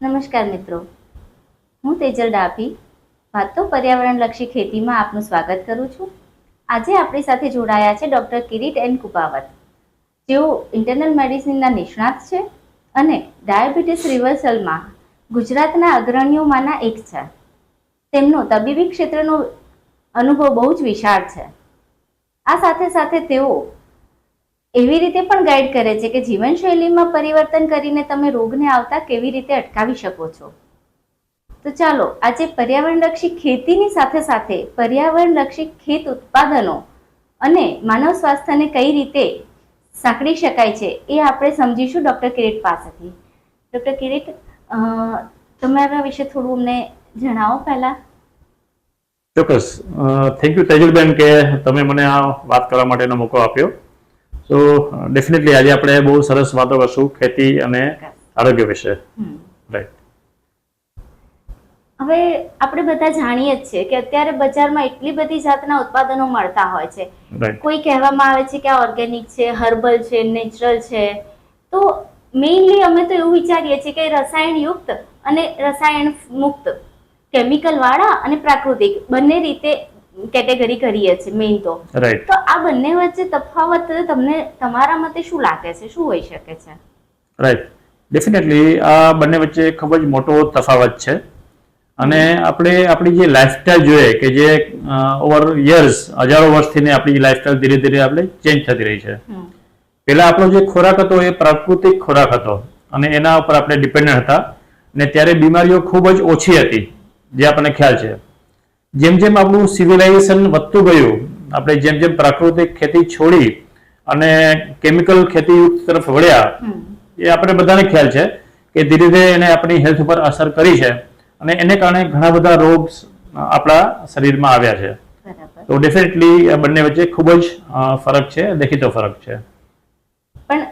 નમસ્કાર મિત્રો. હું તેજલ ડાભી, વાતો પર્યાવરણલક્ષી ખેતીમાં આપનું સ્વાગત કરું છું. આજે આપણી સાથે જોડાયા છે ડૉક્ટર કિરીટ એન કુપાવત. જેઓ ઇન્ટરનલ મેડિસિનના નિષ્ણાત છે અને ડાયાબિટીસ રિવર્સલમાં ગુજરાતના અગ્રણીઓમાંના એક છે. તેમનો તબીબી ક્ષેત્રનો અનુભવ બહુ જ વિશાળ છે. આ સાથે સાથે તેઓ એવી રીતે પણ ગાઈડ કરે છે કે જીવનશૈલીમાં પરિવર્તન કરીને તમે રોગને આવતા કેવી રીતે અટકાવી શકો છો. તો ચાલો, આજે પર્યાવરણલક્ષી ખેતીની સાથે સાથે પર્યાવરણલક્ષી ખેત ઉત્પાદનો અને માનવ સ્વાસ્થ્યને કઈ રીતે સાંકળી શકાય છે એ આપણે સમજીશું ડૉક્ટર કિરીટ પાસેથી. ડૉક્ટર કિરીટ તમારા વિશે થોડું અમને જણાવો પહેલા. ચોક્કસ. થેન્ક યુ તેજલબેન કે તમે મને આ વાત કરવા માટેનો મોકો આપ્યો. તો ડેફિનેટલી આજે આપણે બહુ સરસ વાતો કરશું ખેતી અને આરોગ્ય વિશે. રાઈટ હવે આપણે બધા જાણીએ જ છીએ કે અત્યારે બજારમાં એટલી બધી જાતના ઉત્પાદનો મળતા હોય છે. કોઈ કહેવામાં આવે છે કે આ ઓર્ગેનિક છે હર્બલ છે નેચરલ છે. તો મેઇનલી અમે તો એવું વિચારીએ છીએ કે રસાયણ યુક્ત અને રસાયણ મુક્ત કેમિકલ વાળા અને પ્રાકૃતિક બંને રીતે કેટેગરી કરીએ છીએ મેઇન તો. રાઈટ તો આ બંને વચ્ચે તફાવત તમને તમારા મતે શું લાગે છે? શું હોઈ શકે છે? રાઈટ ડેફિનેટલી આ બંને વચ્ચે ખૂબ જ મોટો તફાવત છે. અને આપણે આપણી જે લાઈફસ્ટાઈલ જોઈએ કે જે ઓવર યર્સ હજારો વર્ષથી આપણી લાઈફસ્ટાઈલ ધીરે ધીરે આપણે ચેન્જ થતી રહી છે. પહેલા આપણો જે ખોરાક હતો એ પ્રાકૃતિક ખોરાક હતો અને એના ઉપર આપણે ડિપેન્ડન્ટ હતા. ને ત્યારે બીમારીઓ ખૂબ જ ઓછી હતી. જે આપણને ખ્યાલ છે. જેમ જેમ આપણું સિવિલાઇઝેશન વધતું ગયું આપણે જેમ જેમ પ્રાકૃતિક ખેતી છોડી અને કેમિકલ ખેતી તરફ વળ્યા એ આપણે બધાને ખ્યાલ છે કે ધીરે ધીરે એને આપણી હેલ્થ ઉપર અસર કરી છે અને એને કારણે ઘણા બધા રોગ આપણા શરીરમાં આવ્યા છે. તો ડેફિનેટલી આ બંને વચ્ચે ખૂબ જ ફરક છે દેખીતો ફરક છે. પણ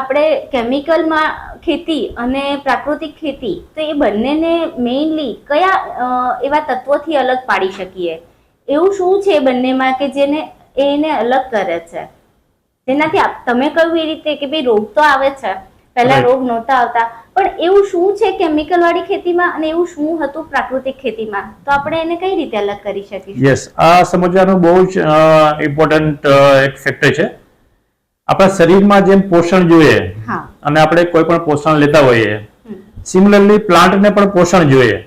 આપણે કેમિકલમાં ખેતી અને પ્રાકૃતિક ખેતી તો એ બંનેને મેઇનલી કયા એવા તત્વોથી અલગ પાડી શકીએ? એવું શું છે બંનેમાં કે જેને એને અલગ કરે છે? જેનાથી તમે કહ્યું એ રીતે કે ભાઈ રોગ તો આવે છે પહેલા રોગ નહોતા આવતા પણ એવું શું છે કેમિકલ વાળી ખેતીમાં અને એવું શું હતું પ્રાકૃતિક ખેતીમાં? તો આપણે એને કઈ રીતે અલગ કરી શકીશું? યસ આ સમજવાનું બહુ જ ઇમ્પોર્ટન્ટ એક ફેક્ટર છે. આપણા શરીરમાં જેમ પોષણ જોઈએ અને આપણે કોઈ પણ પોષણ લેતા હોઈએ. સિમિલરલી પ્લાન્ટને પણ પોષણ જોઈએ.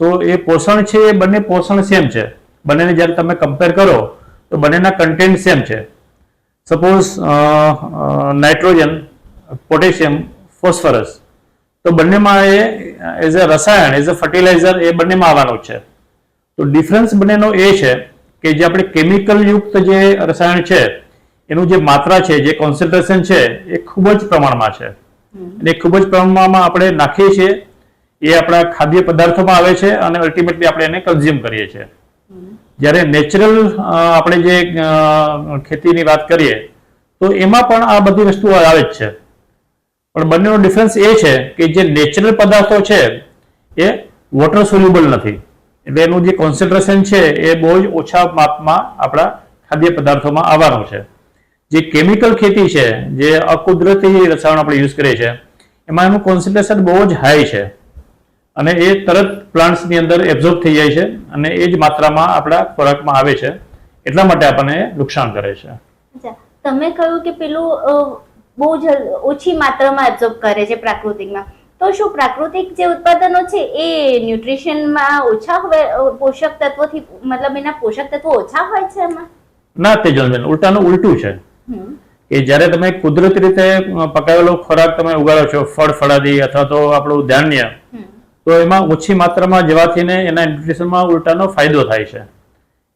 સો એ પોષણ છે એ બંને પોષણ સેમ છે. બંનેને જ્યારે તમે કમ્પેર કરો તો બંનેના કન્ટેન્ટ સેમ છે. સપોઝ નાઇટ્રોજન પોટેશિયમ ફોસ્ફરસ તો બંનેમાં એ એઝ અ રસાયણ એઝ અ ફર્ટિલાઇઝર એ બંનેમાં આવવાનું છે. તો ડિફરન્સ બંનેનો એ છે કે જે આપણે કેમિકલ યુક્ત જે રસાયણ છે એનું જે માત્રા છે જે કોન્સન્ટ્રેશન છે એ ખૂબ જ પ્રમાણમાં છે. અને એ ખૂબ જ પ્રમાણમાં આપણે નાખીએ છીએ એ આપણા ખાદ્ય પદાર્થોમાં આવે છે અને અલ્ટિમેટલી આપણે એને કન્ઝ્યુમ કરીએ છીએ. જ્યારે નેચરલ આપણે જે ખેતીની વાત કરીએ તો એમાં પણ આ બધી વસ્તુઓ આવે જ છે. પણ બંનેનો ડિફરન્સ એ છે કે જે નેચરલ પદાર્થો છે એ વોટર સોલ્યુબલ નથી. એટલે એનું જે કોન્સન્ટ્રેશન છે એ બહુ જ ઓછા માપમાં આપણા ખાદ્ય પદાર્થોમાં આવવાનું છે. જે કેમિકલ ખેતી છે જે અકુદરતી રસાયણ આપણે યુઝ કરીએ છીએ એમાં એનું કોન્સન્ટ્રેશન બહુ જ હાઈ છે. અને એ તરત પ્લાન્ટ્સની અંદર એબ્ઝોર્બ થઈ જાય છે અને એ જ માત્રામાં આપણા ખોરાકમાં આવે છે. એટલા માટે આપણને નુકસાન કરે છે. તમે કહ્યું કે પેલું બહુ જ ઓછી માત્રામાં એબ્ઝોર્બ કરે છે પ્રાકૃતિકમાં. તો શું પ્રાકૃતિક જે ઉત્પાદનો છે એ ન્યુટ્રિશનમાં ઓછા હોય પોષક તત્વોથી મતલબ એના પોષક તત્વો ઓછા હોય છે એમાં? ના તેજલબેન ઉલટાનું ઉલટું છે. કે જ્યારે તમે કુદરતી રીતે પકાવેલો ખોરાક તમે ઉગાડો છો, ફળ, ફળાદી અથવા તો આપણું ધાન્ય, તો એમાં ઓછી માત્રામાં જવાથી એના ન્યુટ્રિશનમાં ઉલટાનો ફાયદો થાય છે.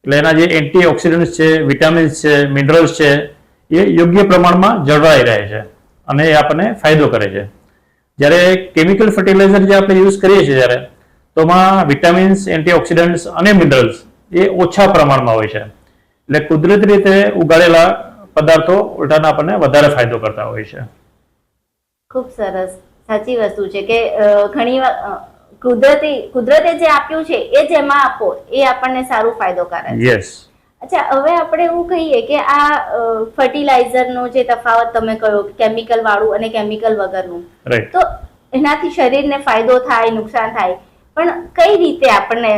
એટલે એના જે એન્ટી ઓક્સિડન્ટ્સ છે, વિટામિન્સ છે, મિનરલ્સ છે, એ યોગ્ય પ્રમાણમાં જળવાઈ રહે છે અને એ આપણને ફાયદો કરે છે. જ્યારે કેમિકલ ફર્ટિલાઇઝર જે આપણે યુઝ કરીએ છીએ જ્યારે, તો એમાં વિટામિન્સ, એન્ટીઓક્સિડન્ટ્સ અને મિનરલ્સ એ ઓછા પ્રમાણમાં હોય છે. એટલે કુદરતી રીતે ઉગાડેલા પદાર્થો ઉલટાના આપણને વધારે ફાયદો કરતા હોય છે. ખૂબ સરસ. સાચી વસ્તુ છે કે ઘણી કુદરતી કુદરતે જે આપ્યું છે એ જેમાં આપો એ આપણને સારું ફાયદો કરે છે. યસ અચ્છા હવે આપણે એવું કહીએ કે આ ફર્ટિલાઇઝરનો જે તફાવત તમે કહ્યો કેમિકલ વાળું અને કેમિકલ વગરનું. તો એનાથી શરીરને ફાયદો થાય નુકસાન થાય. પણ કઈ રીતે આપણને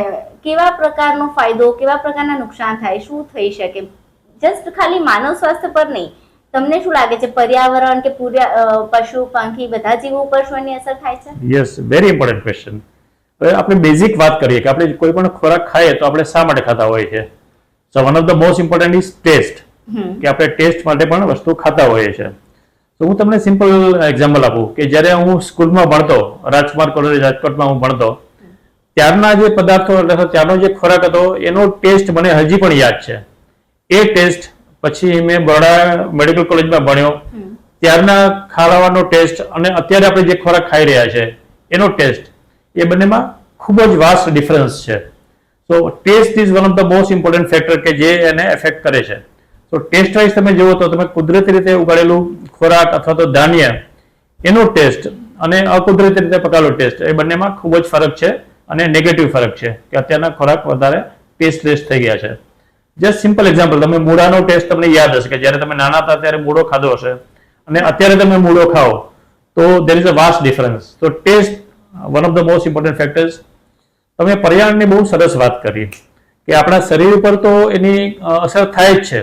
કેવા પ્રકારનો ફાયદો કેવા પ્રકારના નુકસાન થાય શું થઈ શકે? જસ્ટ ખાલી માનવ સ્વાસ્થ્ય પર નહીં. તમને શું લાગે છે પર્યાવરણ કે પૂર્યા પશુ પંખી બધા જીવો ઉપર શું એની અસર થાય છે? યસ વેરી ઇમ્પોર્ટન્ટ ક્વેશ્ચન આપણે બેઝિક વાત કરીએ કે આપણે કોઈ પણ ખોરાક ખાઈએ તો આપણે શા માટે ખાતા હોઈએ છીએ? So one of the most important is test કે આપણે ટેસ્ટ માટે પણ વસ્તુ ખાતા હોઈએ છીએ. તો હું તમને સિમ્પલ એક્ઝામ્પલ આપું કે જ્યારે હું સ્કૂલમાં ભણતો રાજકુમાર કોલેજ રાજકોટમાં હું ભણતો ત્યારના જે પદાર્થો ત્યારનો જે ખોરાક હતો એનો ટેસ્ટ મને હજી પણ યાદ છે. એ ટેસ્ટ પછી મેં બરોડા મેડિકલ કોલેજમાં ભણ્યો. ત્યારના ખાવાનો ટેસ્ટ અને અત્યારે આપણે જે ખોરાક ખાઈ રહ્યા છે એનો ટેસ્ટ એ બંનેમાં ખૂબ જ વાસ્ટ ડિફરન્સ છે. તો test is one of the most important factor કે જે એને એફેક્ટ કરે છે. તો ટેસ્ટ વાઇઝ તમે જુઓ તો તમે કુદરતી રીતે ઉગાડેલું ખોરાક અથવા તો ધાન્ય એનો ટેસ્ટ અને અકુદરતી રીતે પકાવેલો ટેસ્ટ એ બંનેમાં ખૂબ જ ફરક છે અને નેગેટિવ ફરક છે કે અત્યારના ખોરાક વધારે ટેસ્ટલેસ થઈ ગયા છે. જસ્ટ સિમ્પલ એક્ઝામ્પલ તમે મૂળાનો ટેસ્ટ તમને યાદ હશે કે જ્યારે તમે નાના હતા ત્યારે મૂળો ખાધો હશે. અને અત્યારે તમે મૂળો ખાઓ તો there is a vast difference તો test one of the most important factors તમે પર્યાવરણની બહુ સરસ વાત કરી કે આપણા શરીર ઉપર તો એની અસર થાય જ છે.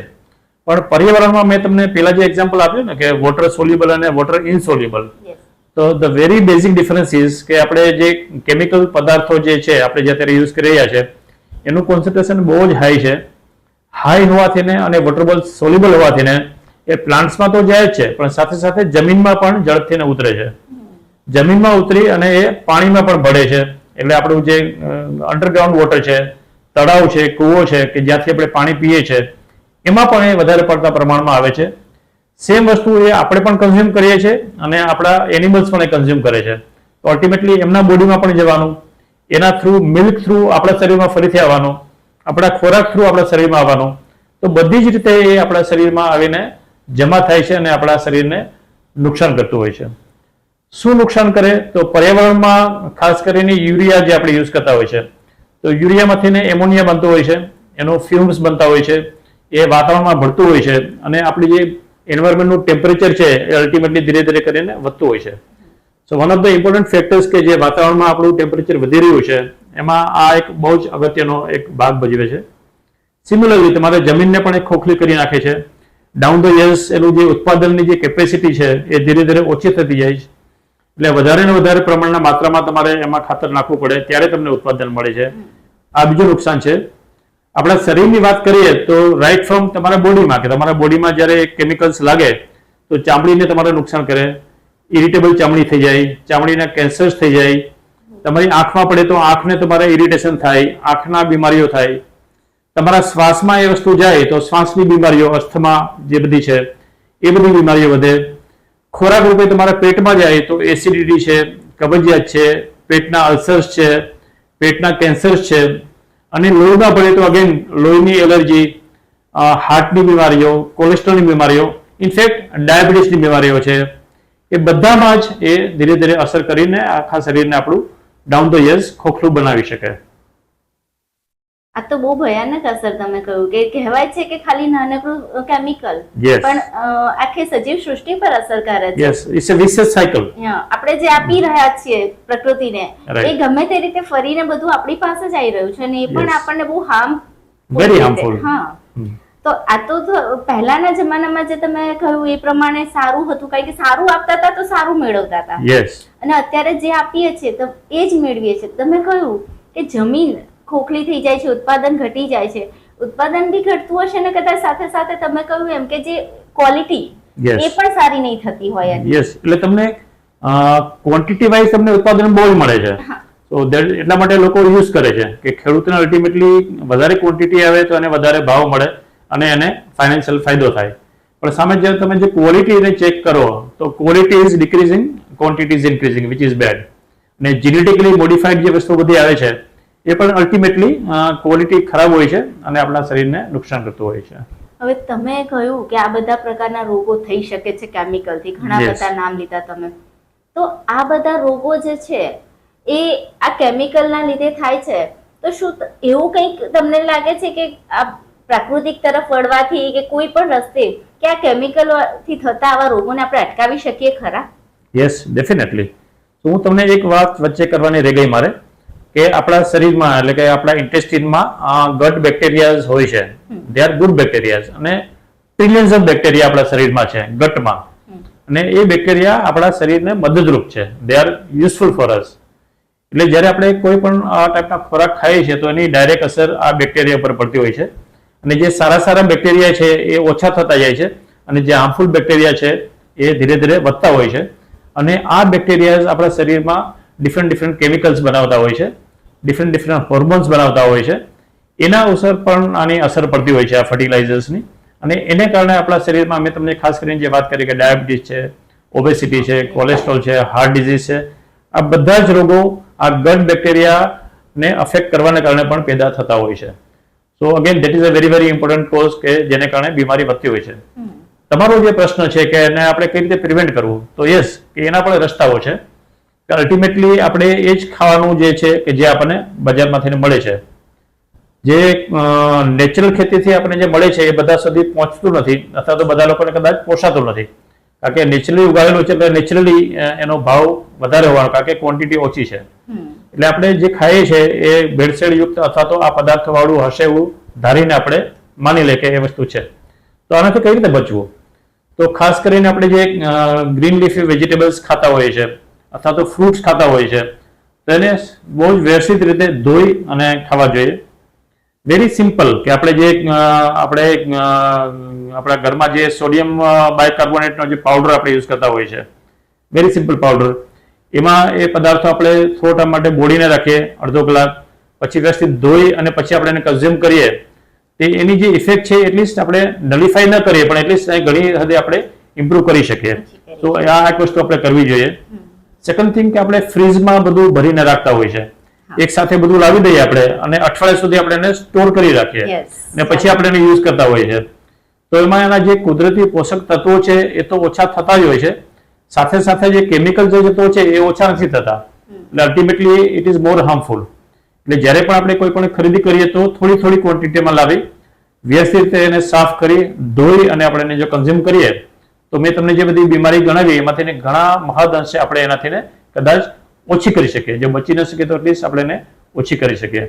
પણ પર્યાવરણમાં મેં તમને પેલા જે એક્ઝામ્પલ આપ્યું ને કે વોટર સોલ્યુબલ અને વોટર ઇનસોલ્યુબલ. તો the very basic difference is કે આપણે જે કેમિકલ પદાર્થો જે છે આપણે જે અત્યારે યુઝ કરી રહ્યા છે એનું કોન્સન્ટ્રેશન બહુ જ હાઈ છે. હાઈ હોવાથી ને અને વોટરબોલ સોલ્યુબલ હોવાથી ને એ પ્લાન્ટ્સમાં તો જાય છે, પણ સાથે સાથે જમીનમાં પણ ઝડપથી ને ઉતરે છે. જમીનમાં ઉતરી અને એ પાણીમાં પણ ભળે છે. એટલે આપણું જે અંડરગ્રાઉન્ડ વોટર છે, તળાવ છે, કૂવો છે, કે જ્યાંથી આપણે પાણી પીએ છીએ એમાં પણ એ વધારે પડતા પ્રમાણમાં આવે છે. સેમ વસ્તુ એ આપણે પણ કન્ઝ્યુમ કરીએ છીએ અને આપણા એનિમલ્સ પણ એ કન્ઝ્યુમ કરે છે. તો અલ્ટિમેટલી એમના બોડીમાં પણ જવાનું, એના થ્રુ મિલ્ક થ્રુ આપણા શરીરમાં ફરીથી આવવાનું આપણા ખોરાક થ્રુ આપણા શરીરમાં આવવાનું. તો બધી જ રીતે એ આપણા શરીરમાં આવીને જમા થાય છે અને આપણા શરીરને નુકસાન કરતું હોય છે. શું નુકસાન કરે? તો પર્યાવરણમાં ખાસ કરીને યુરિયા જે આપણે યુઝ કરતા હોય છે. તો યુરિયામાંથી ને એમોનિયા બનતું હોય છે. એનો ફ્યુમ્સ બનતા હોય છે. એ વાતાવરણમાં ભળતું હોય છે. અને આપણી જે એન્વાયરમેન્ટનું ટેમ્પરેચર છે એ અલ્ટિમેટલી ધીરે ધીરે કરીને વધતું હોય છે. So one of the important factors કે જે વાતાવરણમાં આપણું ટેમ્પરેચર વધી રહ્યું છે એમાં આ એક બહુ જ અગત્યનો એક ભાગ ભજવે છે. સિમિલરલી તમારે જમીનને પણ એક ખોખલી કરી નાખે છે. ડાઉન ધ યર્સ એનું જે ઉત્પાદનની જે કેપેસિટી છે, એ ધીરે ધીરે ઓછી થતી જાય છે. એટલે વધારે ને વધારે પ્રમાણના માત્રામાં તમારે એમાં ખાતર નાખવું પડે, ત્યારે તમને ઉત્પાદન મળે છે. આ બીજું નુકસાન છે. આપણા શરીરની વાત કરીએ તો રાઈટ ફ્રોમ તમારા બોડીમાં, કે તમારા બોડીમાં જ્યારે કેમિકલ્સ લાગે, તો ચામડીને તમારે નુકસાન કરે. ઇરિટેબલ ચામડી થઈ જાય, ચામડીના કેન્સર્સ થઈ જાય તમારી આંખમાં પડે તો આંખને તમારે ઇરિટેશન થાય, આંખના બીમારીઓ થાય. તમારા શ્વાસમાં એ વસ્તુ જાય તો શ્વાસની બીમારીઓ, અસ્થમા જે બધી છે, એ બધી બીમારીઓ વધે. ખોરાક રૂપે તમારા પેટમાં જાય તો એસિડિટી છે, કબજિયાત છે, પેટના અલ્સર્સ છે, પેટના કેન્સર્સ છે. અને લોહીમાં પડે તો અગેન લોહીની એલર્જી હાર્ટની બીમારીઓ કોલેસ્ટ્રોલની બીમારીઓ ઇનફેક્ટ ડાયાબિટીસની બીમારીઓ છે. એ બધામાં જ એ ધીરે ધીરે અસર કરીને આખા શરીરને આપણું ડાઉન ધ યર્સ ખોખલું બનાવી શકે. આ તો બહુ ભયાનક અસર તમે કહ્યું. કે કહેવાય છે કે ખાલી નાનકડું કેમિકલ પણ આખી સજીવ સૃષ્ટિ પર અસર કરે છે yes it's a vicious cycle આપણે જે આપી રહ્યા છીએ પ્રકૃતિને એ ગમે તે રીતે ફરીને બધું આપણી પાસે જ આવી રહ્યું છે અને એ પણ આપણને બહુ હાર્મ વેરી હાર્મફુલ હા. તો આ તો પહેલાના જમાનામાં જે તમે કહ્યું એ પ્રમાણે સારું હતું. કારણ કે સારું આપતા હતા તો સારું મેળવતા હતા. યસ અને અત્યારે જે આપીએ છીએ તો એ જ મેળવીએ છીએ. તમે કહ્યું કે જમીન ખોખલી થઈ જાય છે ઉત્પાદન ઘટી જાય છે. ઉત્પાદન બી ઘટતું હશે ને કદાચ સાથે સાથે તમે કહ્યું એમ કે જે ક્વોલિટી એ પણ સારી નહીં થતી હોય યસ એટલે તમને ક્વોન્ટિટી વાઇઝ તમને ઉત્પાદન બહુ મળે છે. તો એટલા માટે લોકો યુઝ કરે છે કે ખેડૂતને અલ્ટિમેટલી વધારે ક્વોન્ટિટી આવે તો એને વધારે ભાવ મળે. અને એને ફાઇનાન્શિયલ ફાયદો થાય. પણ સામે જ્યારે તમે જે ક્વોલિટીને ચેક કરો તો quality is decreasing quantity is increasing which is bad અને જીનેટિકલી મોડિફાઈડ જે વસ્તુ બધી આવે છે એ પણ અલ્ટિમેટલી ક્વોલિટી ખરાબ હોય છે અને આપણા શરીરને નુકસાન કરતું હોય છે. હવે તમે કહ્યું કે આ બધા પ્રકારના રોગો થઈ શકે છે કેમિકલથી ઘણા બધા નામ લીધા તમે. તો આ બધા રોગો જે છે એ આ કેમિકલના લીધે થાય છે. તો શું એવું કંઈક તમને લાગે છે કે આ પ્રાકૃતિક તરફ વળવાથી કે કોઈ પણ રસ્તે કે આ કેમિકલથી થતા આવા રોગોને આપણે અટકાવી શકીએ ખરા? યસ ડેફિનેટલી તો હું તમને એક વાત વચ્ચે કરવાની રહી ગઈ મારે કે આપણા શરીરમાં એટલે કે આપણા ઇન્ટેસ્ટિનમાં ગટ બેક્ટેરિયાઝ હોય છે. દે આર ગુડ બેક્ટેરિયાઝ અને ટ્રિલિયન્સ ઓફ બેક્ટેરિયા આપણા શરીરમાં છે ગટમાં. અને એ બેક્ટેરિયા આપણા શરીરને મદદરૂપ છે. They are useful for us એટલે જ્યારે આપણે કોઈ પણ આ ટાઈપના ખોરાક ખાઈએ છીએ તો એની ડાયરેક્ટ અસર આ બેક્ટેરિયા પર પડતી હોય છે. અને જે સારા સારા બેક્ટેરિયા છે એ ઓછા થતા જાય છે અને જે હાર્મફુલ બેક્ટેરિયા છે એ ધીરે ધીરે વધતા હોય છે. અને આ બેક્ટેરિયા આપણા શરીરમાં ડિફરન્ટ ડિફરન્ટ કેમિકલ્સ બનાવતા હોય છે ડિફરન્ટ ડિફરન્ટ હોર્મોન્સ બનાવતા હોય છે. એના અસર પણ આની અસર પડતી હોય છે આ ફર્ટિલાઇઝર્સની અને એને કારણે આપણા શરીરમાં અમે તમને ખાસ કરીને જે વાત કરી કે ડાયાબિટીસ છે ઓબેસિટી છે કોલેસ્ટ્રોલ છે હાર્ટ ડિઝીઝ છે, આ બધા જ રોગો આ ગટ બેક્ટેરિયાને અફેક્ટ કરવાને કારણે પણ પેદા થતા હોય છે. So again that is a very very important cause કે જેને કારણે બીમારી વધતી હોય છે. તમારો જે પ્રશ્ન છે કે એને આપણે કઈ રીતે પ્રિવેન્ટ કરવું? તો યસ કે એના પણ રસ્તાઓ છે. કે અલ્ટિમેટલી આપણે એ જ ખાવાનું જે છે કે જે આપણને બજારમાંથી મળે છે. જે નેચરલ ખેતીથી આપણને જે મળે છે એ બધા સુધી પહોંચતું નથી અથવા તો બધા લોકોને કદાચ પોસાતું નથી. કારણ કે નેચરલી ઉગાડેલું છે એટલે નેચરલી એનો ભાવ વધારે હોવાનું કારણ કે ક્વોન્ટિટી ઓછી છે. એટલે આપણે જે ખાઈએ છીએ એ ભેળસેળ યુક્ત અથવા તો આ પદાર્થ વાળું હશે એવું ધારીને આપણે માની લે કે એ વસ્તુ છે. તો આનાથી કઈ રીતે બચવું? તો ખાસ કરીને આપણે જે ગ્રીન લીફી વેજીટેબલ્સ ખાતા હોઈએ છે અથવા તો ફ્રૂટ્સ ખાતા હોઈએ છે તો એને બહુ જ વ્યવસ્થિત રીતે ધોઈ અને ખાવા જોઈએ. વેરી સિમ્પલ કે આપણે જે આપણે આપણા ઘરમાં જે સોડિયમ બાયકાર્બોનેટનો જે પાવડર આપણે યુઝ કરતા હોઈએ છે. વેરી સિમ્પલ પાવડર એમાં એ પદાર્થો આપણે થોડો ટાઈમ માટે બોળીને રાખીએ અડધો કલાક. પછી વ્યવસ્થિત ધોઈ અને પછી આપણે એને કન્ઝ્યુમ કરીએ. તે એની જે ઇફેક્ટ છે એટલીસ્ટ આપણે નલિફાઈ ન કરીએ પણ એટલીસ્ટ ઘણી હદે આપણે ઇમ્પ્રૂવ કરી શકીએ. તો આ એક વસ્તુ આપણે કરવી જોઈએ. સેકન્ડ થિંગ કે આપણે ફ્રીજમાં બધું ભરીને રાખતા હોય છે. એક સાથે બધું લાવી દઈએ આપણે અને અઠવાડિયા સુધી આપણે એને સ્ટોર કરી રાખીએ. અને પછી આપણે એને યુઝ કરતા હોઈએ છીએ તો એમાં એના જે કુદરતી પોષક તત્વો છે એ તો ઓછા થતા જ હોય છે. સાથે સાથે જે કેમિકલ જે જતો છે એ ઓછા નથી થતા. એટલે ultimately it is more harmful એટલે જ્યારે પણ આપણે કોઈ પણ ખરીદી કરીએ તો થોડી થોડી ક્વોન્ટિટીમાં લાવી વ્યવસ્થિત રીતે એને સાફ કરી ધોઈ અને આપણે એને જો કન્ઝ્યુમ કરીએ તો મેં તમને જે બધી બીમારી ગણાવી એમાંથી ઘણા મહદ અંશે આપણે એનાથી કદાચ ઓછી કરી શકીએ. જો બચી ન શકીએ તો એટલીસ્ટ આપણે એને ઓછી કરી શકીએ.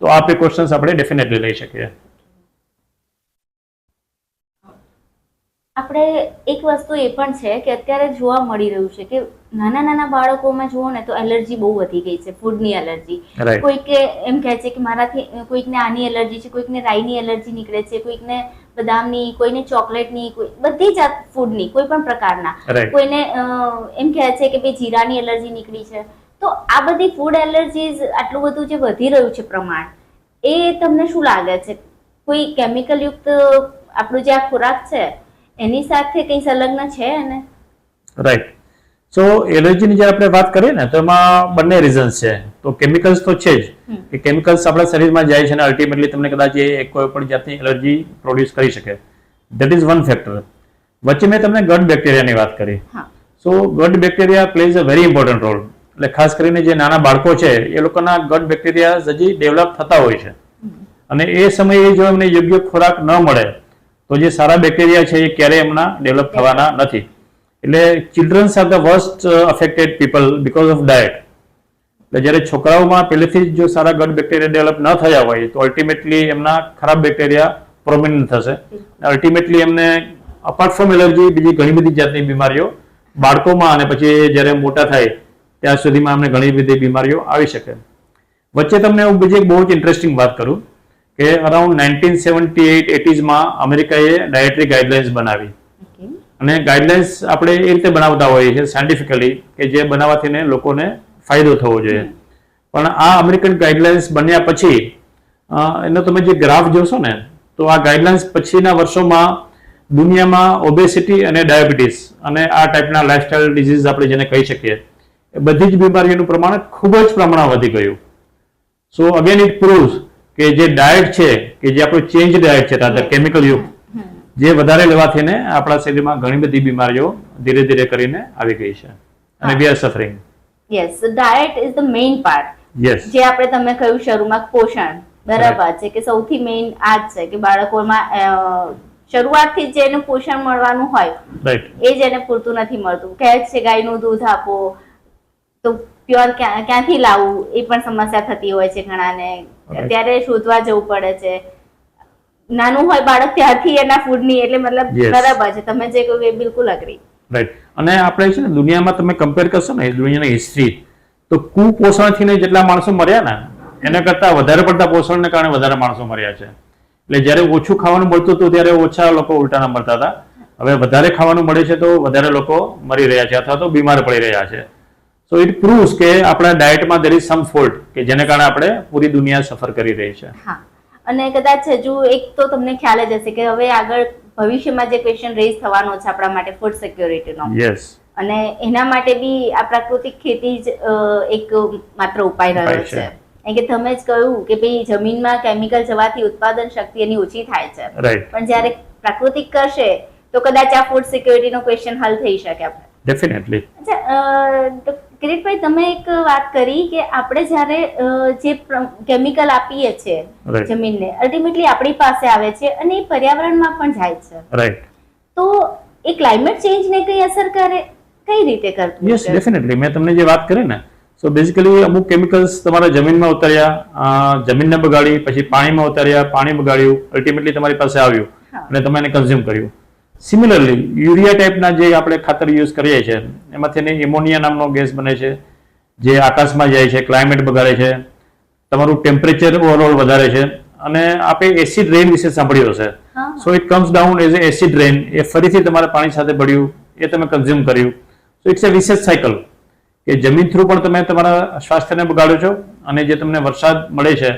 તો આ પ્રિકોશન્સ આપણે ડેફિનેટલી લઈ શકીએ. આપણે એક વસ્તુ એ પણ છે કે અત્યારે જોવા મળી રહ્યું છે કે નાના નાના બાળકોમાં જુઓ ને તો એલર્જી બહુ વધી ગઈ છે ફૂડની એલર્જી. કોઈકે એમ કહે છે કે મારાથી કોઈકને આની એલર્જી છે કોઈકને રાઈની એલર્જી નીકળે છે કોઈકને બદામની કોઈને ચોકલેટની કોઈ બધી જાત ફૂડની કોઈ પણ પ્રકારના. કોઈને એમ કહે છે કે ભાઈ જીરાની એલર્જી નીકળી છે. તો આ બધી ફૂડ એલર્જીઝ આટલું બધું જે વધી રહ્યું છે પ્રમાણ એ તમને શું લાગે છે? કોઈ કેમિકલયુક્ત આપણું જે આ ખોરાક છે એની સાથે કંઈ સંલગ્ન છે અને રાઈટ સો એલર્જીની જ્યારે આપણે વાત કરીએ ને તો એમાં બંને રીઝન્સ છે. તો કેમિકલ્સ તો છે જ. કે કેમિકલ્સ આપણા શરીરમાં જાય છે અને અલ્ટિમેટલી તમને કદાચ એ કોઈ પણ જાતની એલર્જી પ્રોડ્યુસ કરી શકે. દેટ ઇઝ વન ફેક્ટર વચ્ચે મેં તમને ગટ બેક્ટેરિયાની વાત કરી. So gut bacteria plays a very important role એટલે ખાસ કરીને જે નાના બાળકો છે એ લોકોના ગટ બેક્ટેરિયા હજી ડેવલપ થતા હોય છે. અને એ સમયે જો એમને યોગ્ય ખોરાક ન મળે તો જે સારા બેક્ટેરિયા છે એ ક્યારેય એમના ડેવલપ થવાના નથી. એટલે childrens are the worst affected people because of diet એટલે જ્યારે છોકરાઓમાં પહેલેથી જ જો સારા ગટ બેક્ટેરિયા ડેવલપ ન થયા હોય, તો અલ્ટિમેટલી એમના ખરાબ બેક્ટેરિયા પ્રોમિનન્ટ થશે. અલ્ટિમેટલી એમને અપાર્ટ ફ્રોમ એલર્જી બીજી ઘણી બધી જાતની બીમારીઓ બાળકોમાં અને પછી જ્યારે મોટા થાય, ત્યાં સુધીમાં અમને ઘણી બધી બીમારીઓ આવી શકે. વચ્ચે તમને હું બીજી બહુ જ ઇન્ટરેસ્ટિંગ વાત કરું. કે અરાઉન્ડ નાઇન્ટીન સેવન્ટી એઇટ એટીઝમાં અમેરિકાએ ડાયટરી ગાઈડલાઇન્સ બનાવી. અને ગાઈડલાઇન્સ આપણે એ રીતે બનાવતા હોઈએ છીએ સાયન્ટિફિકલી કે જે બનાવવાથી લોકોને ફાયદો થવો જોઈએ. પણ આ અમેરિકન ગાઈડલાઇન્સ બન્યા પછી એનો તમે જે ગ્રાફ જોશો ને તો આ ગાઈડલાઇન્સ પછીના વર્ષોમાં દુનિયામાં ઓબેસિટી અને ડાયાબિટીસ અને આ ટાઈપના લાઇફસ્ટાઇલ ડિઝીઝ આપણે જેને કહી શકીએ એ બધી જ બીમારીઓનું પ્રમાણ ખૂબ જ પ્રમાણમાં વધી ગયું. સો અગેન ઇટ પ્રૂવ્સ કે જે ડાયટ છે કે જે આપણું ચેન્જ ડાયટ છે રાધર કેમિકલ યુક્ત જે વધારે લેવાથી ને આપણા શરીરમાં ઘણી બધી બીમારીઓ ધીરે ધીરે કરીને આવી ગઈ છે અને we are suffering yes diet is the main part yes જે આપણે તમે કહ્યું શરૂમાં પોષણ બરાબર છે કે સૌથી મેઇન આ જ છે કે બાળકોમાં શરૂઆતથી જ એને પોષણ મળવાનું હોય એ જ એને પૂરતું નથી મળતું. કહે છે ગાયનું દૂધ આપો તો પ્યોર ક્યાંથી લાવવું એ પણ સમસ્યા થતી હોય છે ઘણાને. અત્યારે શોધવા જવું પડે છે. નાનું હોય બાળક ત્યારથી એના ફૂડની એટલે મતલબ બરાબર છે. તમે જે કહ્યું એ બિલકુલ અગ્રી રાઈટ અને આપણે છે ને દુનિયામાં તમે કમ્પેર કરશો ને દુનિયાની હિસ્ટ્રી તો કુપોષણથી ને જેટલા માણસો મર્યા ને એના કરતાં વધારે પડતા પોષણને કારણે વધારે માણસો મર્યા છે. એટલે જ્યારે ઓછું ખાવાનું મળતું હતું ત્યારે ઓછા લોકો ઉલટાના મરતા હતા. હવે વધારે ખાવાનું મળે છે તો વધારે લોકો મરી રહ્યા છે અથવા તો બીમાર પડી રહ્યા છે. સો ઇટ પ્રૂવ્સ કે આપણા ડાયટમાં દેર ઇઝ સમ ફોલ્ટ કે જેને કારણે આપણે પૂરી દુનિયા સફર કરી રહી છે. હા. અને કદાચ હજુ એક તો તમને ખ્યાલ જ હશે કે હવે આગળ ભવિષ્યમાં જે ક્વેશ્ચન રેઝ થવાનો છે આપણા માટે ફૂડ સિક્યોરિટીનો યસ અને એના માટે બી આ પ્રાકૃતિક ખેતી જ એક માત્ર ઉપાય રહ્યો છે. કારણ કે તમે જ કહ્યું કે ભાઈ જમીનમાં કેમિકલ જવાથી ઉત્પાદન શક્તિ એની ઓછી થાય છે. પણ જ્યારે પ્રાકૃતિક કરશે તો કદાચ આ ફૂડ સિક્યોરિટીનો ક્વેશ્ચન હલ થઈ શકે આપણે. ડેફિનેટલી અચ્છા કિરીટભાઈ તમે એક વાત કરી કે આપણે જ્યારે જે કેમિકલ આપીએ છીએ. જમીનને અલ્ટિમેટલી આપણી પાસે આવે છે અને એ પર્યાવરણમાં પણ જાય છે. રાઈટ તો એ ક્લાઇમેટ ચેન્જને કઈ અસર કરે? કઈ રીતે કરતું યસ ડેફિનેટલી મેં તમને જે વાત કરી ને સો બેઝિકલી અમુક કેમિકલ્સ તમારા જમીનમાં ઉતાર્યા જમીનને બગાડી પછી પાણીમાં ઉતાર્યા પાણી બગાડ્યું અલ્ટિમેટલી તમારી પાસે આવ્યું અને તમે એને કન્ઝ્યુમ કર્યું. સિમિલરલી યુરિયા ટાઈપના જે આપણે ખાતર યુઝ કરીએ છીએ એમાંથી એમોનિયા નામનો ગેસ બને છે જે આકાશમાં જાય છે ક્લાઇમેટ બગાડે છે તમારું ટેમ્પરેચર ઓવરઓલ વધારે છે અને આપણે એસિડ રેન વિશે સાંભળ્યું હશે. So it comes down as acid rain એ ફરીથી તમારે પાણી સાથે ભળ્યું એ તમે કન્ઝ્યુમ કર્યું. સો ઇટ્સ એ વિશેષ સાયકલ કે જમીન થ્રુ પણ તમે તમારા સ્વાસ્થ્યને બગાડો છો અને જે તમને વરસાદ મળે છે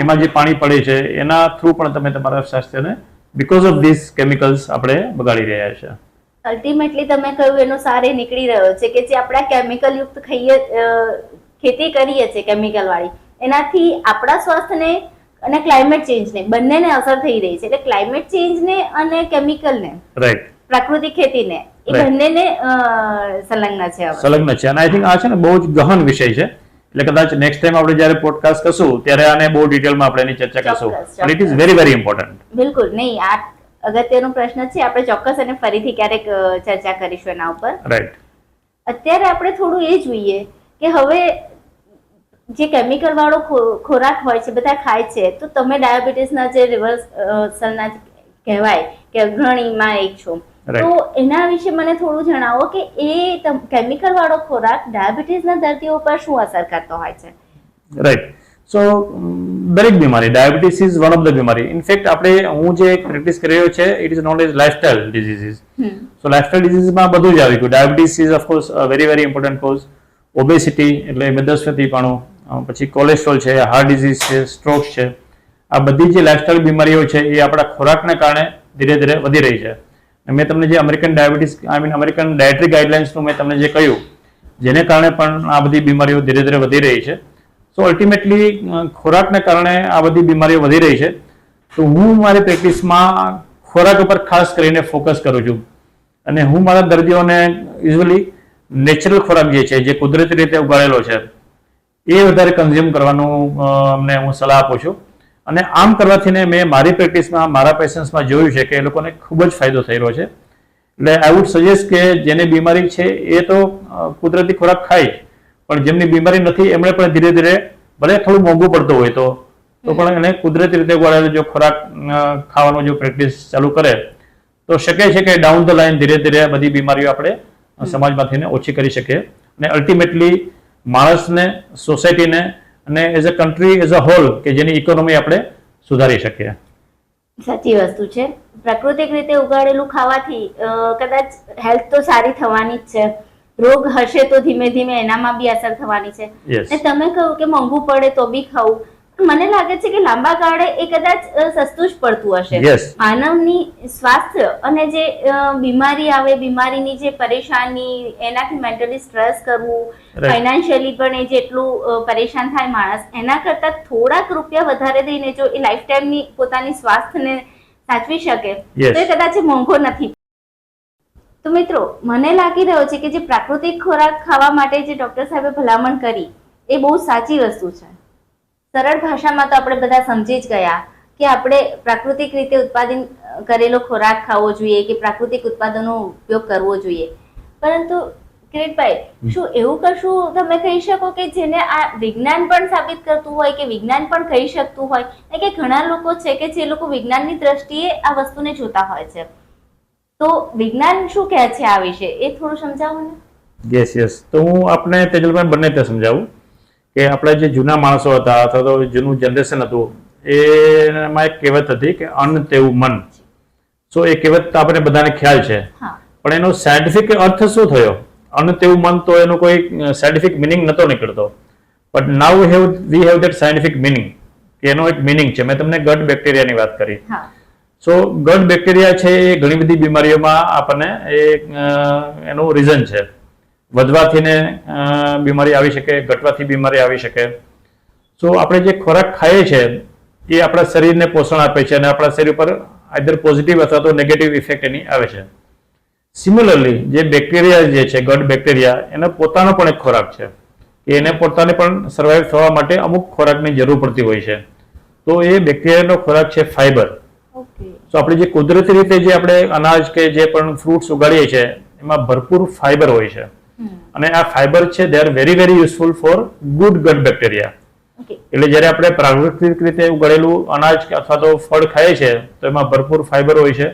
એમાં જે પાણી પડે છે એના થ્રુ પણ તમે તમારા સ્વાસ્થ્યને બીકોઝ ઓફ ધીસ કેમિકલ્સ આપણે બગાડી રહ્યા છે. અલ્ટિમેટલી તમે કહ્યું એનો સારે નીકળી રહ્યો છે કે જે આપણા કેમિકલ યુક્ત ખાઈએ ખેતી કરીએ છીએ કેમિકલ વાળી એનાથી આપણા સ્વાસ્થ્યને અને ક્લાઇમેટ ચેન્જને બંનેને અસર થઈ રહી છે. એટલે ક્લાઇમેટ ચેન્જને અને કેમિકલને રાઈટ પ્રાકૃતિક ખેતીને એ બંનેને સંલગ્ન છે સંલગ્ન છે. અને આઈ થિંક આ છે ને બહુ જ ગહન વિષય છે. એટલે કદાચ નેક્સ્ટ ટાઈમ આપણે જ્યારે પોડકાસ્ટ કરશું ત્યારે આને બહુ ડિટેલમાં આપણે એની ચર્ચા કરશું. પણ it is very very important બિલકુલ નહીં આ અગત્યનો પ્રશ્ન છે આપણે ચોક્કસ અને ફરીથી ક્યારેક ચર્ચા કરીશું એના ઉપર. રાઈટ અત્યારે આપણે થોડું એ જોઈએ કે હવે જે કેમિકલ વાળો ખોરાક હોય છે બધા ખાય છે તો તમે ડાયાબિટીસના જે રિવર્સલના કહેવાય કે અગ્રણીમાં એક છો. તો એના વિશે મને થોડું જણાવો કે એ કેમિકલ વાળો ખોરાક ડાયાબિટીસના દર્દીઓ પર શું અસર કરતો હોય છે? રાઈટ સો દરેક બીમારી diabetes is one of the બીમારી. ઇનફેક્ટ આપણે હું જે પ્રેક્ટિસ કરી રહ્યો છે it is not as lifestyle diseases. So lifestyle ડિઝીઝમાં બધું જ આવી ગયું. Diabetes is of course very very important cause obesity એટલે મેદસ્વીપણું અ, પછી કોલેસ્ટ્રોલ છે હાર્ટ ડિઝીઝ છે સ્ટ્રોક છે. આ બધી જે લાઇફસ્ટાઇલ બીમારીઓ છે એ આપણા ખોરાકને કારણે ધીરે ધીરે વધી રહી છે. મેં તમને જે American diabetes I mean American dietary ગાઈડલાઇન્સનું મેં તમને જે કહ્યું, જેને કારણે પણ આ બધી બીમારીઓ ધીરે ધીરે વધી રહી છે. સો અલ્ટિમેટલી ખોરાકને કારણે આ બધી બીમારીઓ વધી રહી છે. તો હું મારી પ્રેક્ટિસમાં ખોરાક ઉપર ખાસ કરીને ફોકસ કરું છું. અને હું મારા દર્દીઓને યુઝ્યુઅલી નેચરલ ખોરાક જે છે, જે કુદરતી રીતે ઉગાડેલો છે, એ વધારે કન્ઝ્યુમ કરવાનું અમને હું સલાહ આપું છું. અને આમ કરવાથી ને મેં મારી પ્રેક્ટિસમાં મારા પેશન્ટ્સમાં જોયું છે કે એ લોકોને ખૂબ જ ફાયદો થઈ રહ્યો છે. એટલે આઈ વુડ સજેસ્ટ કે જેને બીમારી છે એ તો કુદરતી ખોરાક ખાય જ. પણ જેમની બીમારી નથી એમણે પણ ધીરે ધીરે ભલે થોડું મોંઘું પડતું હોય તો તો પણ એને કુદરતી રીતે ગોળાયેલો જો ખોરાક ખાવાનો જો પ્રેક્ટિસ ચાલુ કરે તો શકે છે કે ડાઉન ધ લાઈન ધીરે ધીરે બધી બીમારીઓ આપણે અ, સમાજમાંથી ને ઓછી કરી શકીએ. અને અલ્ટિમેટલી માણસને સોસાયટીને અને as a country as a whole કે જેની ઇકોનોમી આપણે સુધારી શકીએ. સાચી વસ્તુ છે. પ્રાકૃતિક રીતે ઉગાડેલું ખાવાથી કદાચ હેલ્થ તો સારી થવાની જ છે. રોગ હશે તો ધીમે ધીમે એનામાં બી અસર થવાની છે. અને તમે કહ્યું કે મોંઘું પડે તો બી ખાવું. મને લાગે છે કે લાંબા ગાળે એ કદાચ સસ્તું જ પડતું હશે. માનવની સ્વાસ્થ્ય અને જે બીમારી આવે બીમારીની જે પરેશાની એનાથી મેન્ટલી સ્ટ્રેસ કરવું ફાઇનાન્શિયલી પણ એ જેટલું પરેશાન થાય માણસ એના કરતા થોડાક રૂપિયા વધારે દઈને જો એ લાઈફ ટાઈમની પોતાની સ્વાસ્થ્યને સાચવી શકે તો એ કદાચ મોંઘો નથી. તો મિત્રો મને લાગી રહ્યો છે કે જે પ્રાકૃતિક ખોરાક ખાવા માટે જે ડોક્ટર સાહેબે ભલામણ કરી એ બહુ સાચી વસ્તુ છે. સરળ ભાષામાં તો આપણે બધા સમજી જ ગયા કે આપણે પ્રાકૃતિક રીતે ઉત્પાદન કરેલો ખોરાક ખાવો જોઈએ કે પ્રાકૃતિક ઉત્પાદનનો ઉપયોગ કરવો જોઈએ. પરંતુ કિરીટભાઈ શું એવું કશું તમે કહી શકો કે જેને આ વિજ્ઞાન પણ સાબિત કરતું હોય કે વિજ્ઞાન પણ કહી શકતું હોય? કે ઘણા લોકો છે કે જે લોકો વિજ્ઞાનની દ્રષ્ટિએ આ વસ્તુને જોતા હોય છે. તો વિજ્ઞાન શું કહે છે આ વિશે? એ થોડું સમજાવો ને. યસ યસ તો હું આપને તેજલભાઈ બંને તે સમજાવું. કે આપણા જે જૂના માણસો હતા અથવા તો જૂનું જનરેશન હતું એમાં એક કહેવત હતી કે અન્ન તેવું મન. સો એ કહેવત આપણે બધાને ખ્યાલ છે. પણ એનો સાયન્ટિફિક અર્થ શું થયો? અન્ન તેવું મન તો એનો કોઈ સાયન્ટિફિક મિનિંગ નતો નીકળતો. But now have we have that scientific meaning કે એનો એક મિનિંગ છે. મેં તમને ગટ બેક્ટેરિયાની વાત કરી. સો ગટ બેક્ટેરિયા છે એ ઘણી બધી બીમારીઓમાં આપણને એ એનું રીઝન છે. વધવાથી ને બીમારી આવી શકે ઘટવાથી બીમારી આવી શકે. સો આપણે જે ખોરાક ખાઈએ છીએ એ આપણા શરીરને પોષણ આપે છે અને આપણા શરીર પર આઈધર પોઝિટિવ અથવા તો નેગેટિવ ઇફેક્ટ એની આવે છે. સિમિલરલી જે બેક્ટેરિયા જે છે ગટ બેક્ટેરિયા એનો પોતાનો પણ એક ખોરાક છે. કે એને પોતાને પણ સર્વાઈવ થવા માટે અમુક ખોરાકની જરૂર પડતી હોય છે. તો એ બેક્ટેરિયાનો ખોરાક છે ફાઈબર તો આપણે જે કુદરતી રીતે જે આપણે અનાજ કે જે પણ ફ્રૂટ્સ ઉગાડીએ છીએ એમાં ભરપૂર ફાઈબર હોય છે. અને આ ફાઈબર છે they are very very useful for good gut bacteria એટલે જ્યારે આપણે પ્રાકૃતિક રીતે ઉગાડેલું અનાજ અથવા તો ફળ ખાઈએ છીએ તો એમાં ભરપૂર ફાઈબર હોય છે.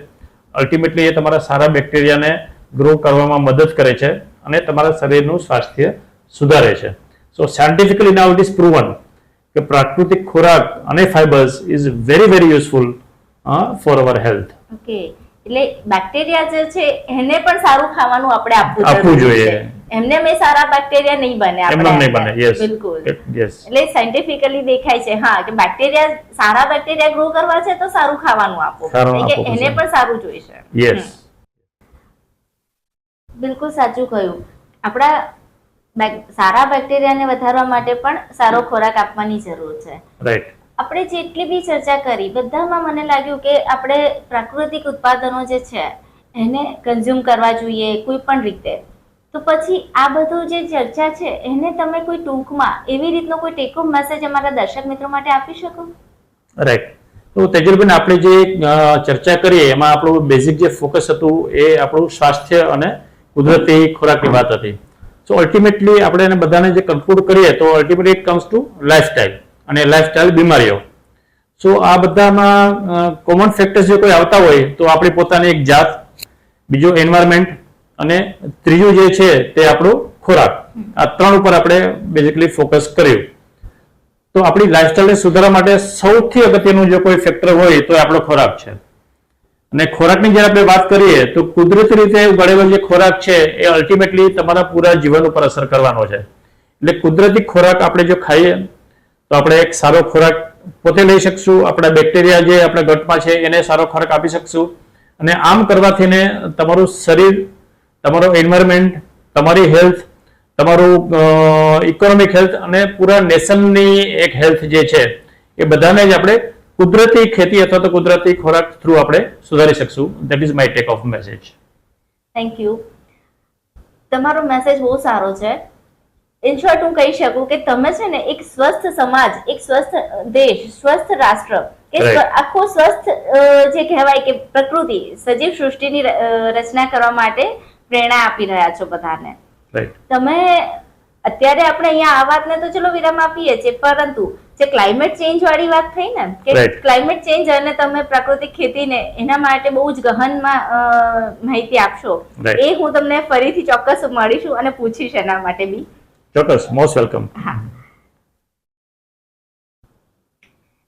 અલ્ટિમેટલી એ તમારા સારા બેક્ટેરિયાને ગ્રો કરવામાં મદદ કરે છે અને તમારા શરીરનું સ્વાસ્થ્ય સુધારે છે. So scientifically now it is proven કે પ્રાકૃતિક ખોરાક અને fibres is very very useful for our health okay એટલે બેક્ટેરિયા જે છે એને પણ સારું ખાવાનું આપણે આપવું આપવું જોઈએ. એમને મેં સારા બેક્ટેરિયા નહીં બને આપણે નહીં બને યસ બિલકુલ. યસ એટલે સાયન્ટિફિકલી દેખાય છે હા કે બેક્ટેરિયા સારા બેક્ટેરિયા ગ્રો કરવા છે તો સારું ખાવાનું આપો. કે એને પણ સારું જોઈશે. યસ બિલકુલ સાચું કહ્યું. આપણા સારા બેક્ટેરિયાને વધારવા માટે પણ સારો ખોરાક આપવાની જરૂર છે. રાઈટ આપણે જેટલી બી ચર્ચા કરી બધામાં મને લાગ્યું કે આપણે પ્રાકૃતિક ઉત્પાદનો જે છે એને કન્ઝ્યુમ કરવા જોઈએ કોઈ પણ રીતે. તો પછી આ બધું જે ચર્ચા છે, એને તમે કોઈ ટૂંકમાં એવી રીતનો કોઈ ટેક મેસેજ અમારા દર્શક મિત્રો માટે આપી શકો? રાઈટ તો તેજલબેન, આપણે જે ચર્ચા કરીએ, એમાં આપણું બેઝિક જે ફોકસ હતું એ આપણું સ્વાસ્થ્ય અને કુદરતી ખોરાકની વાત હતી. સો અલ્ટિમેટલી આપણે એને બધાને જે કન્ક્લુડ કરીએ, તો ultimately it comes to lifestyle અને લાઈફસ્ટાઈલ બીમારીઓ. સો આ બધામાં કોમન ફેક્ટર્સ જે કોઈ આવતા હોય, તો આપણી પોતાની એક જાત, બીજું એન્વાયરમેન્ટ અને ત્રીજું જે છે તે આપણું ખોરાક. આ ત્રણ ઉપર આપણે બેઝિકલી ફોકસ કર્યું. તો આપણી લાઈફસ્ટાઈલને સુધારવા માટે સૌથી અગત્યનું જો કોઈ ફેક્ટર હોય તો આપણો ખોરાક છે. અને ખોરાકની જ્યારે આપણે વાત કરીએ તો કુદરતી રીતે ઉગાડેલો જે ખોરાક છે એ અલ્ટિમેટલી તમારા પૂરા જીવન ઉપર અસર કરવાનો છે. એટલે કુદરતી ખોરાક આપણે જો ખાઈએ તો આપણે એક સારો ખોરાક પોતે લઈ શકશું, આપણા બેક્ટેરિયા જે આપણા ગટમાં છે એને સારો ખોરાક આપી શકશું. અને આમ કરવાથી ને તમારું શરીર તમારો એન્વાયરમેન્ટ તમારી હેલ્થ તમારું ઇકોનોમિક હેલ્થ અને પૂરા નેશનની એક હેલ્થ જે છે એ બધાને જ આપણે કુદરતી ખેતી અથવા તો કુદરતી ખોરાક થ્રુ આપણે સુધારી શકશું. That is my take off message thank you તમારો મેસેજ બહુ સારો છે. ઇન શોર્ટ હું કહી શકું કે તમે છે ને એક સ્વસ્થ સમાજ એક સ્વસ્થ દેશ સ્વસ્થ રાષ્ટ્ર કે આખો સ્વસ્થ જે કહેવાય કે પ્રકૃતિ સજીવ સૃષ્ટિની રચના કરવા માટે પ્રેરણા આપી રહ્યા છો બધાને. તમે અત્યારે આપણે અહીંયા આ વાતને તો ચલો વિરામ આપીએ છીએ પરંતુ જે ક્લાઇમેટ ચેન્જ વાળી વાત થઈ ને કે ક્લાઇમેટ ચેન્જ અને તમે પ્રાકૃતિક ખેતીને એના માટે બહુ જ ગહનમાં માહિતી આપશો એ હું તમને ફરીથી ચોક્કસ મળીશું અને પૂછીશ એના માટે બી. ચોક્કસ મોસ્ટ વેલકમ હા.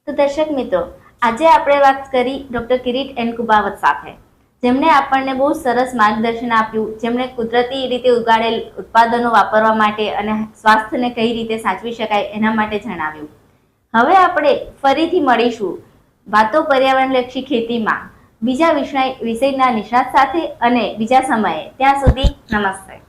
તો દર્શક મિત્રો આજે આપણે વાત કરી ડોક્ટર કિરીટ એન કુબાવત સાથે. જેમણે આપણને બહુ સરસ માર્ગદર્શન આપ્યું, જેમણે કુદરતી રીતે ઉગાડેલ ઉત્પાદનો વાપરવા માટે અને સ્વાસ્થ્યને કઈ રીતે સાચવી શકાય એના માટે જણાવ્યું. હવે આપણે ફરીથી મળીશું વાતો પર્યાવરણલક્ષી ખેતીમાં. બીજા વિષય વિષયના નિષ્ણાત સાથે અને બીજા સમયે. ત્યાં સુધી નમસ્તે.